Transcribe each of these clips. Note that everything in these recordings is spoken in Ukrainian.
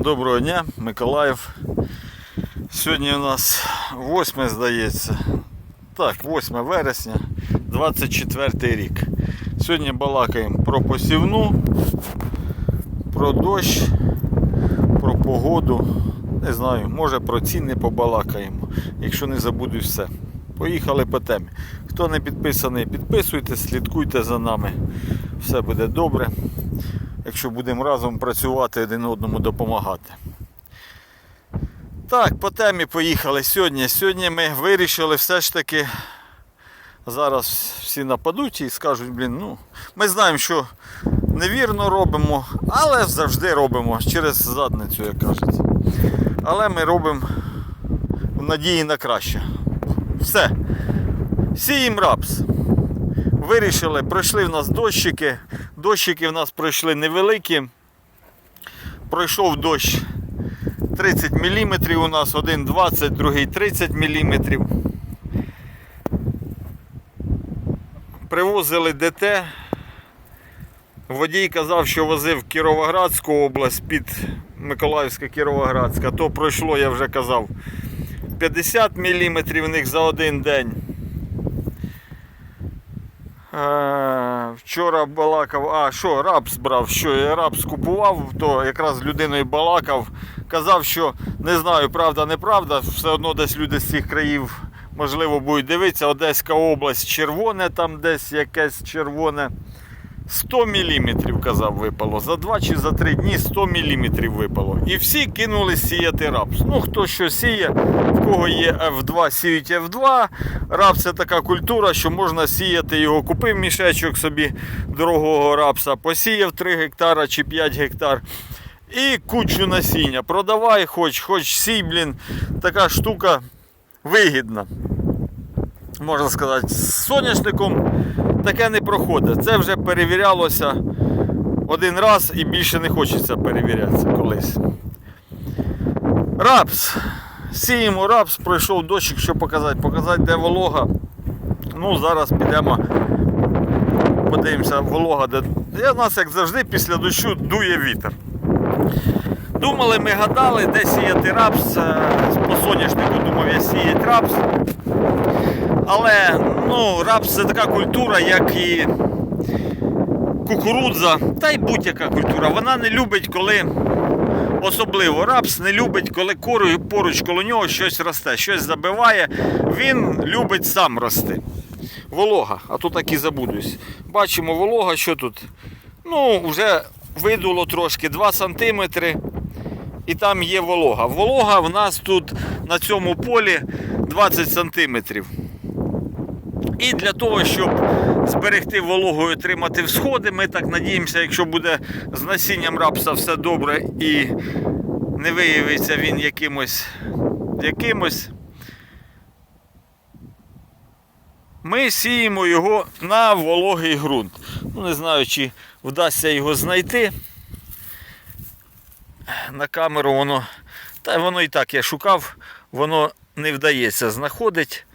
Доброго дня, Миколаїв. Сьогодні у нас 8 здається. Так, 8 вересня, 24 рік. Сьогодні балакаємо про посівну, про дощ, про погоду. Не знаю, може про ціни побалакаємо, якщо не забуду все. Поїхали по темі. Хто не підписаний, підписуйтесь, слідкуйте за нами. Все буде добре якщо будемо разом працювати один одному допомагати. Так, по темі поїхали сьогодні. Сьогодні ми вирішили все ж таки. Зараз всі нападуть і скажуть, блін, ну, ми знаємо, що невірно робимо, але завжди робимо через задницю, як кажуть. Але ми робимо в надії на краще. Все. Сіємо рапс. Вирішили, пройшли в нас дощики. Дощики в нас пройшли невеликі. Пройшов дощ 30 мм, у нас один 20, другий 30 мм. Привозили ДТ. Водій казав, що возив Кіровоградську область під Миколаївська Кіровоградська. То пройшло, я вже казав, 50 мм в них за один день. Е, Вчора балакав, а що, рапс брав, що я рапс купував, то якраз людиною балакав. Казав, що не знаю, правда, неправда, все одно десь люди з цих країв, можливо, будуть дивитися. Одеська область червоне, там десь якесь червоне. 100 мм, казав, випало. За 2 чи за 3 дні 100 мм випало. І всі кинули сіяти рапс. Ну, хто що сіє, в кого є F2, сіють F2. Рапс це така культура, що можна сіяти його. Купив мішечок собі дорогого рапса, посіяв 3 гектара чи 5 гектар. І кучу насіння. Продавай, хоч, хоч сій, блін, така штука вигідна. Можна сказати, з соняшником таке не проходить. Це вже перевірялося один раз і більше не хочеться перевірятися колись. Рапс. Сіємо рапс, пройшов дощик, що показати. Показати, де волога. Ну, зараз підемо. Подивимося, волога, де. У нас, як завжди, після дощу дує вітер. Думали, ми гадали, де сіяти рапс. Е, По соняшнику думав я сіяти рапс. Але ну, рапс це така культура, як і кукурудза, та й будь-яка культура. Вона не любить, коли особливо рапс не любить, коли корою поруч коло нього щось росте, щось забиває. Він любить сам рости. Волога, а то так і забудусь. Bачимо волога, що тут? Ну, вже видуло трошки 2 см. І там є волога. Волога в нас тут на цьому полі 20 сантиметрів. І для того, щоб зберегти вологу і отримати всходи, ми так надіємося, якщо буде з насінням рапса все добре і не виявиться він якимось, якимось, ми сіємо його на вологий ґрунт. Ну, не знаю, чи вдасться його знайти. На камеру воно, та воно і так я шукав, воно не вдається знаходить.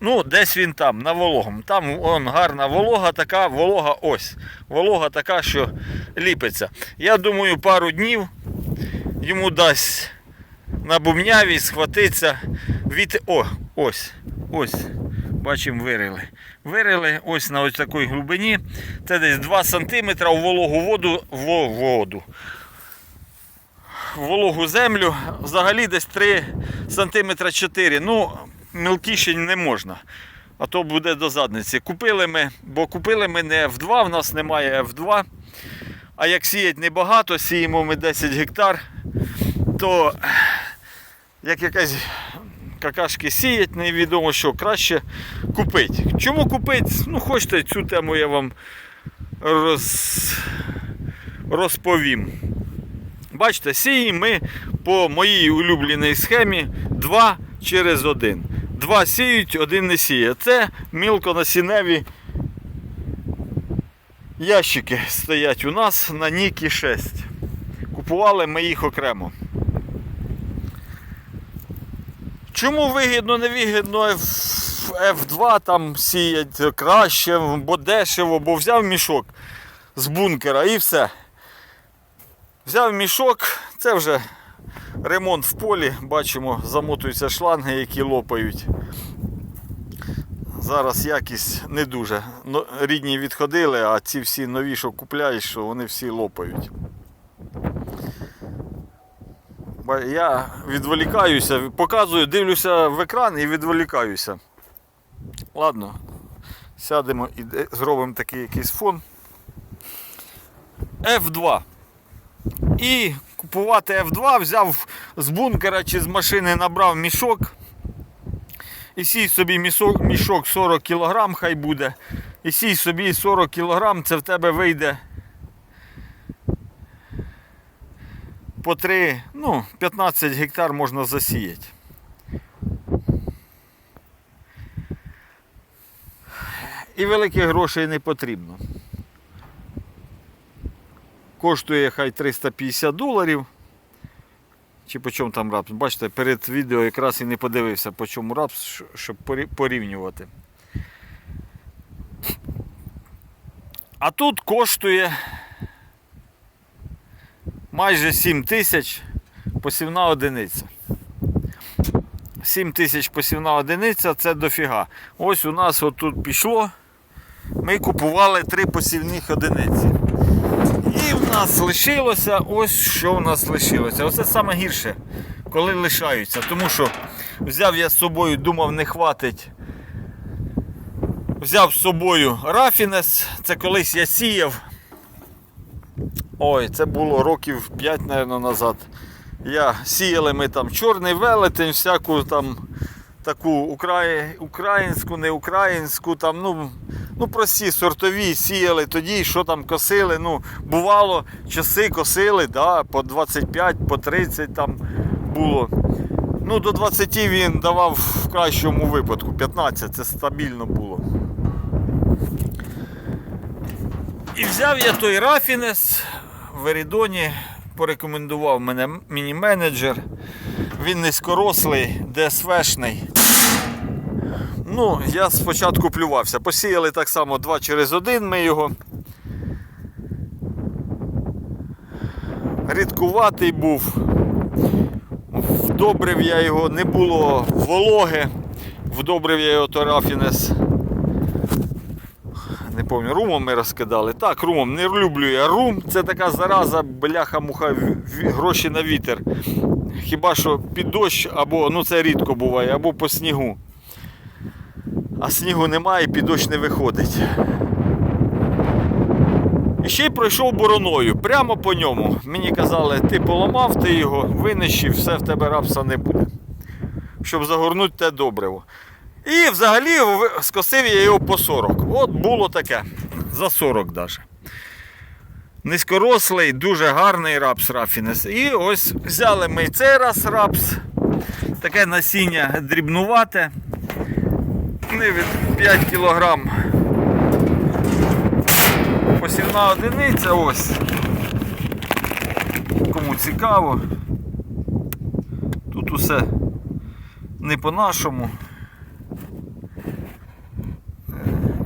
Ну, десь він там, на вологому. Там вон, гарна волога, така волога ось. Волога така, що ліпиться. Я думаю, пару днів йому дасть на бумняві схватиться від. О, ось. Ось. Бачимо, вирили. Вирили ось на ось такій глибині. Це десь 2 см у вологу воду. Во, воду. Вологу землю. Взагалі десь 3 см 4 Ну, мілкіше не можна. А то буде до задниці. Купили ми, бо купили ми не F2, в нас немає F2. А як сіять небагато, сіємо ми 10 гектар, то як якась какашки сіять, невідомо що, краще купити. Чому купити? Ну, хочете, цю тему я вам роз... розповім. Бачите, сіємо ми по моїй улюбленій схемі 2 через 1. Два сіють, один не сіє. Це мілконасінневі ящики стоять у нас на Нікі 6. Купували ми їх окремо. Чому вигідно, не вигідно F2 там сіять краще, бо дешево, бо взяв мішок з бункера і все. Взяв мішок, Це вже ремонт в полі. Бачимо, замотуються шланги, які лопають. Зараз якість не дуже. Рідні відходили, а ці всі нові, що купляєш, що вони всі лопають. Я відволікаюся, показую, дивлюся в екран і відволікаюся. Ладно, сядемо і зробимо такий якийсь фон. F2. І купувати F2 взяв з бункера чи з машини набрав мішок. І сій собі мішок, мішок 40 кг хай буде. І сій собі 40 кг, це в тебе вийде по 3, ну, 15 гектар можна засіяти. І великих грошей не потрібно. Коштує хай 350 доларів. Чи по чому там рапс? Бачите, перед відео якраз і не подивився, по чому рапс, щоб порівнювати. А тут коштує майже 7 тисяч посівна одиниця. 7 тисяч посівна одиниця це дофіга. Ось у нас отут пішло. Ми купували три посівних одиниці. І в нас лишилося ось що в нас лишилося. Оце саме гірше, коли лишаються. Тому що взяв я з собою, думав, не хватить. Взяв з собою рафінес. Це колись я сіяв. Ой, це було років 5, мабуть, назад. Я сіяли ми там чорний велетень, всяку там таку украї... українську, не українську, там, ну, ну прості сортові сіяли тоді, що там косили. Ну, бувало, часи косили, да, по 25, по 30 там було. Ну, до 20 він давав в кращому випадку, 15 це стабільно було. І взяв я той Рафінес в Ерідоні, порекомендував мене міні-менеджер. Він низькорослий, ДСВшний. Ну, я спочатку плювався. Посіяли так само 2 через 1 ми його. Рідкуватий був. Вдобрив я його, не було вологи. Вдобрив я його то Рафінес. Не пам'ятаю, румом ми розкидали. Так, румом, не люблю я рум. Це така зараза, бляха-муха, гроші на вітер. Хіба що під дощ, або ну це рідко буває, або по снігу. А снігу немає, під дощ не виходить. І ще й пройшов бороною, прямо по ньому. Мені казали, ти поламав ти його, винищив, все в тебе рапса не буде. Щоб загорнути те добриво. І взагалі скосив я його по 40. От було таке. За 40 навіть. Низькорослий, дуже гарний рапс Рафінес. І ось взяли ми цей раз рапс. Таке насіння дрібнувате. Не від 5 кг. Посівна одиниця ось. Кому цікаво. Тут усе не по-нашому.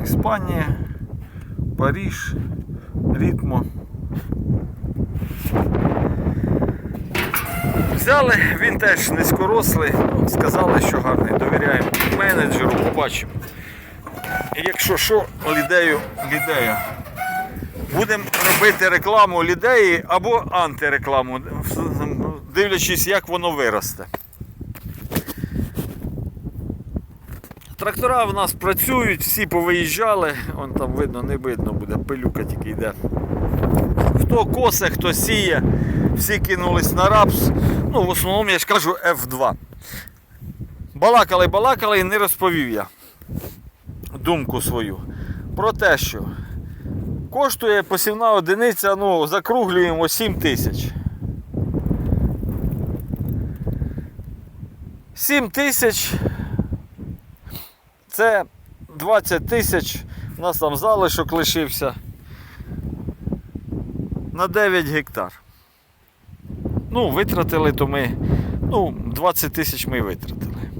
Іспанія, Паріж, Рітмо. Взяли, він теж низькорослий, сказали, що гарний, довіряємо менеджеру, побачимо. Якщо що, лідею, лідею. Будемо робити рекламу лідеї або антирекламу, дивлячись, як воно виросте. Трактора в нас працюють, всі повиїжджали, вон там видно, не видно буде, пилюка тільки йде. Хто косе, хто сіє, всі кинулись на рапс. Ну, в основному я ж кажу F2. Балакали, балакали і не розповів я думку свою. Про те, що коштує посівна одиниця, ну, закруглюємо 7 тисяч. 7 тисяч це 20 тисяч, у нас там залишок лишився на 9 гектар. Ну, витратили то ми, ну, 20 тисяч ми витратили.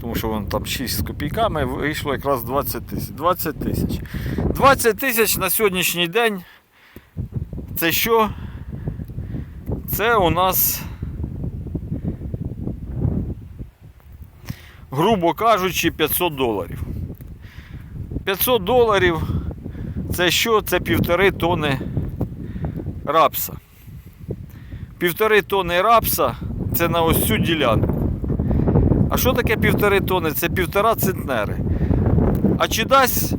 Тому що вон там 6 з копійками вийшло якраз 20 тисяч. 20 тисяч. 20 тисяч на сьогоднішній день це що? Це у нас, грубо кажучи, 500 доларів. 500 доларів це що? Це півтори тони рапса. Півтори тони рапса це на ось цю ділянку. А що таке півтори тони? Це півтора центнери. А чи дасть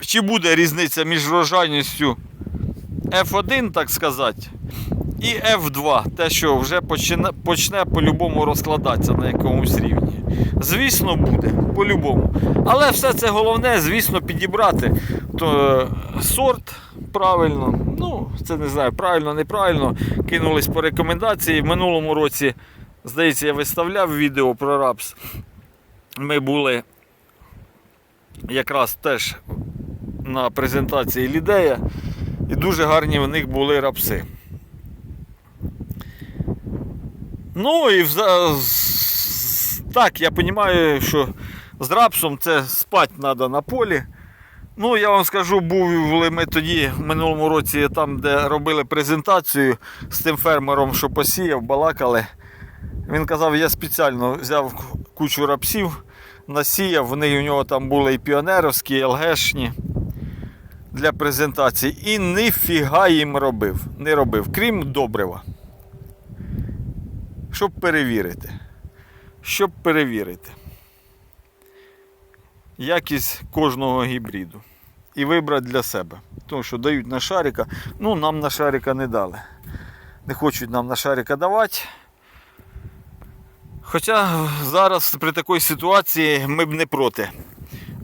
чи буде різниця між врожайністю F1, так сказати, і F2, те, що вже почне, почне по-любому розкладатися на якомусь рівні. Звісно, буде, по-любому. Але все це головне, звісно, підібрати то, е, сорт правильно. Ну, це не знаю, правильно, неправильно. Кинулись по рекомендації. В минулому році, здається, я виставляв відео про рапс. Ми були якраз теж на презентації Лідея, і дуже гарні в них були рапси. Ну і так, я розумію, що з рапсом це спати треба на полі. Ну, я вам скажу, були ми тоді в минулому році там, де робили презентацію з тим фермером, що посіяв, балакали. Він казав, я спеціально взяв кучу рапсів, насіяв, вони у нього там були і піонеровські, і ЛГшні для презентації. І ніфіга їм робив, не робив, крім добрива. Щоб перевірити. Щоб перевірити якість кожного гібриду. І вибрати для себе. Тому що дають на шарика. Ну, нам на шарика не дали. Не хочуть нам на шарика давати. Хоча зараз при такій ситуації ми б не проти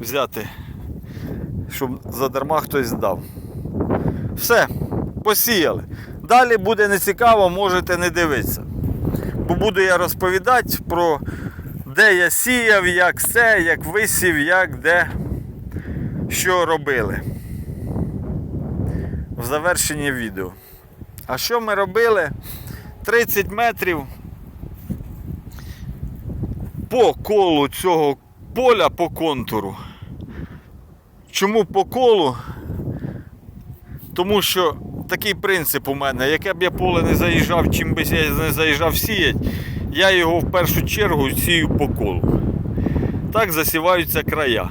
взяти, щоб задарма хтось здав. Все, посіяли. Далі буде нецікаво, можете не дивитися. Бо буду я розповідати про де я сіяв, як все, як висів, як де, що робили. В завершенні відео. А що ми робили? 30 метрів по колу цього поля по контуру. Чому по колу? Тому що такий принцип у мене, яке б я поле не заїжджав, чим би я не заїжджав сіять, я його в першу чергу сію по колу. Так засіваються края.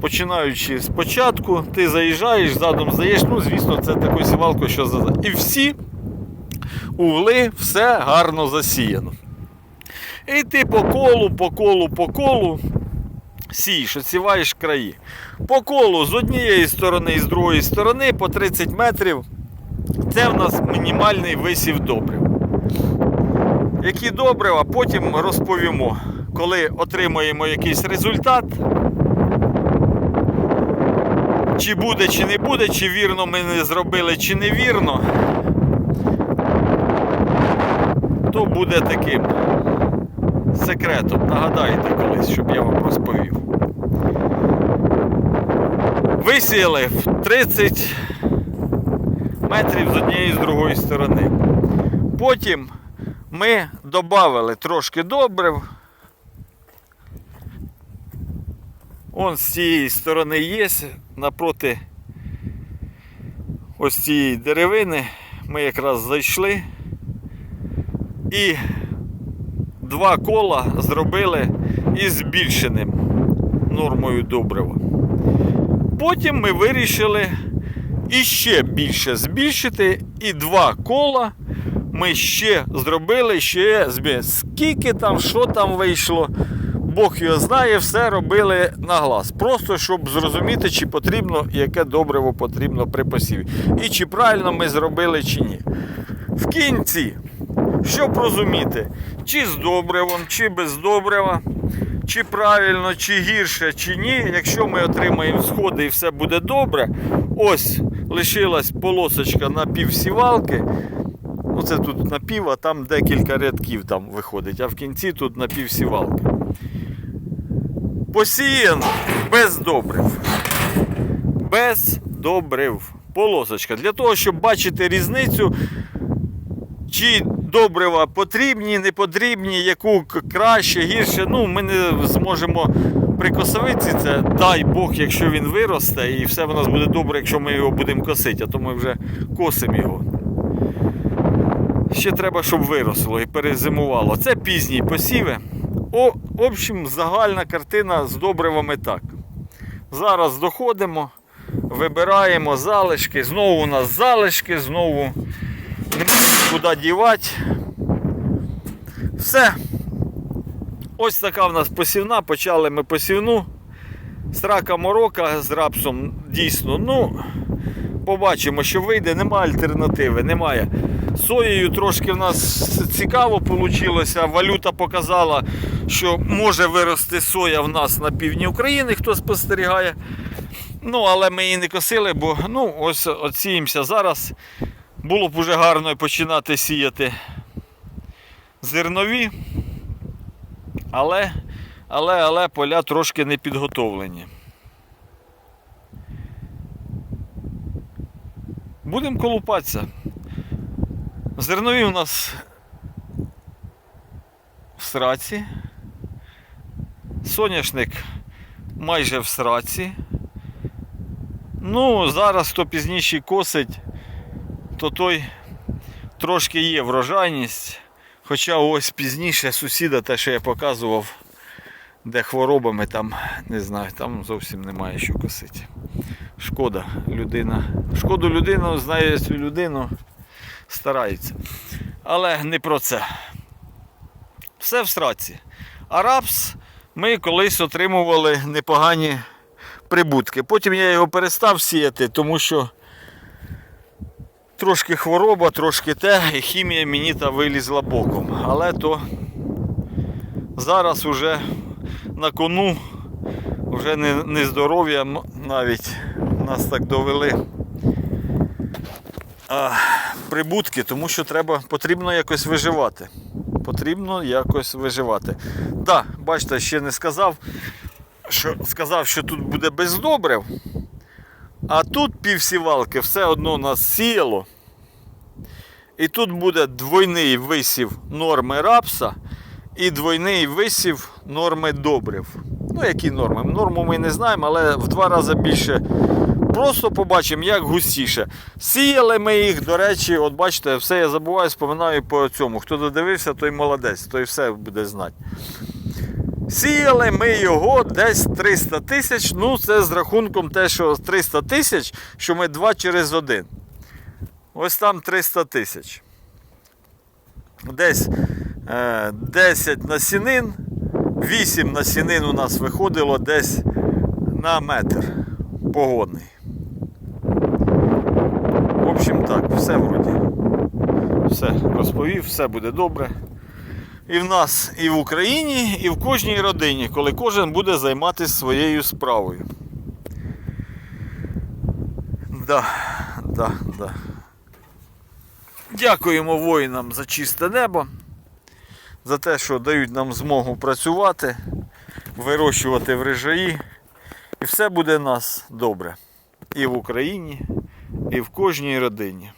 Починаючи спочатку, ти заїжджаєш, задом здаєш, ну, звісно, це такою сівалкою, що за. І всі угли, все гарно засіяно. І ти по колу, по колу, по колу сієш, оціваєш краї. По колу з однієї сторони і з другої сторони по 30 метрів. Це в нас мінімальний висів добрив. Які добрива, потім розповімо, коли отримаємо якийсь результат. Чи буде, чи не буде, чи вірно ми не зробили, чи не вірно, то буде таким секретом. Нагадайте колись, щоб я вам розповів. Висіяли в 30 метрів з однієї і з другої сторони. Потім ми додали трошки добрив. Он з цієї сторони є, напроти ось цієї деревини ми якраз зайшли і два кола зробили із збільшеним нормою добрива. Потім ми вирішили іще більше збільшити, і два кола ми ще зробили, ще збі- Скільки там, що там вийшло, Бог його знає, все робили на глаз. Просто щоб зрозуміти, чи потрібно, яке добриво потрібно при посіві. І чи правильно ми зробили, чи ні. В кінці, щоб розуміти, чи з добривом, чи без добрива, чи правильно, чи гірше, чи ні. Якщо ми отримаємо сходи і все буде добре, ось лишилась полосочка на півсівалки. Ну, це тут напів, а там декілька рядків там виходить, а в кінці тут напівсівалки. Посіяно без добрив. Без добрив. Полосочка. Для того, щоб бачити різницю, чи добрива потрібні, не потрібні, яку краще, гірше. Ну, ми не зможемо при це, дай Бог, якщо він виросте, і все в нас буде добре, якщо ми його будемо косити, а то ми вже косимо його. Ще треба, щоб виросло і перезимувало. Це пізні посіви. О, в общем, загальна картина з добривами так. Зараз доходимо, вибираємо залишки. Знову у нас залишки, знову куди дівати. Все. Ось така в нас посівна. Почали ми посівну. Срака морока з рапсом дійсно. Ну, побачимо, що вийде. Немає альтернативи, немає. Соєю трошки в нас цікаво вийшло. Валюта показала, що може вирости соя в нас на півдні України, хто спостерігає. Ну, але ми її не косили, бо ну, ось оціємося зараз. Було б уже гарно починати сіяти зернові. Але, але, але поля трошки не підготовлені. Будемо колупатися. Зернові у нас в сраці. Соняшник майже в сраці. Ну, зараз хто пізніше косить, то той трошки є врожайність. Хоча ось пізніше сусіда, те, що я показував, де хворобами там, не знаю, там зовсім немає що косити. Шкода, людина. Шкоду людину знає цю людину, старається. Але не про це. Все в сраці. А рапс ми колись отримували непогані прибутки. Потім я його перестав сіяти, тому що трошки хвороба, трошки те, і хімія мені та вилізла боком. Але то зараз уже на кону вже не, не здоров'я навіть нас так довели. А, прибутки, тому що треба, потрібно якось виживати. Потрібно якось виживати. Так, да, бачите, ще не сказав, що сказав, що тут буде без. А тут півсівалки все одно нас сіяло. І тут буде двойний висів норми рапса і двойний висів норми добрив. Ну, які норми? Норму ми не знаємо, але в два рази більше. Просто побачимо, як густіше. Сіяли ми їх, до речі, от бачите, все я забуваю, споминаю по цьому. Хто додивився, той молодець, той все буде знати. Сіяли ми його десь 300 тисяч. Ну, це з рахунком те, що 300 тисяч, що ми два через один. Ось там 300 тисяч. Десь е, 10 насінин, 8 насінин у нас виходило десь на метр погодний. В общем так, все вроді. Розповів, все буде добре. І в нас, і в Україні, і в кожній родині, коли кожен буде займатися своєю справою. Да, да, да. Дякуємо воїнам за чисте небо, за те, що дають нам змогу працювати, вирощувати врожаї. І все буде у нас добре. І в Україні, і в кожній родині.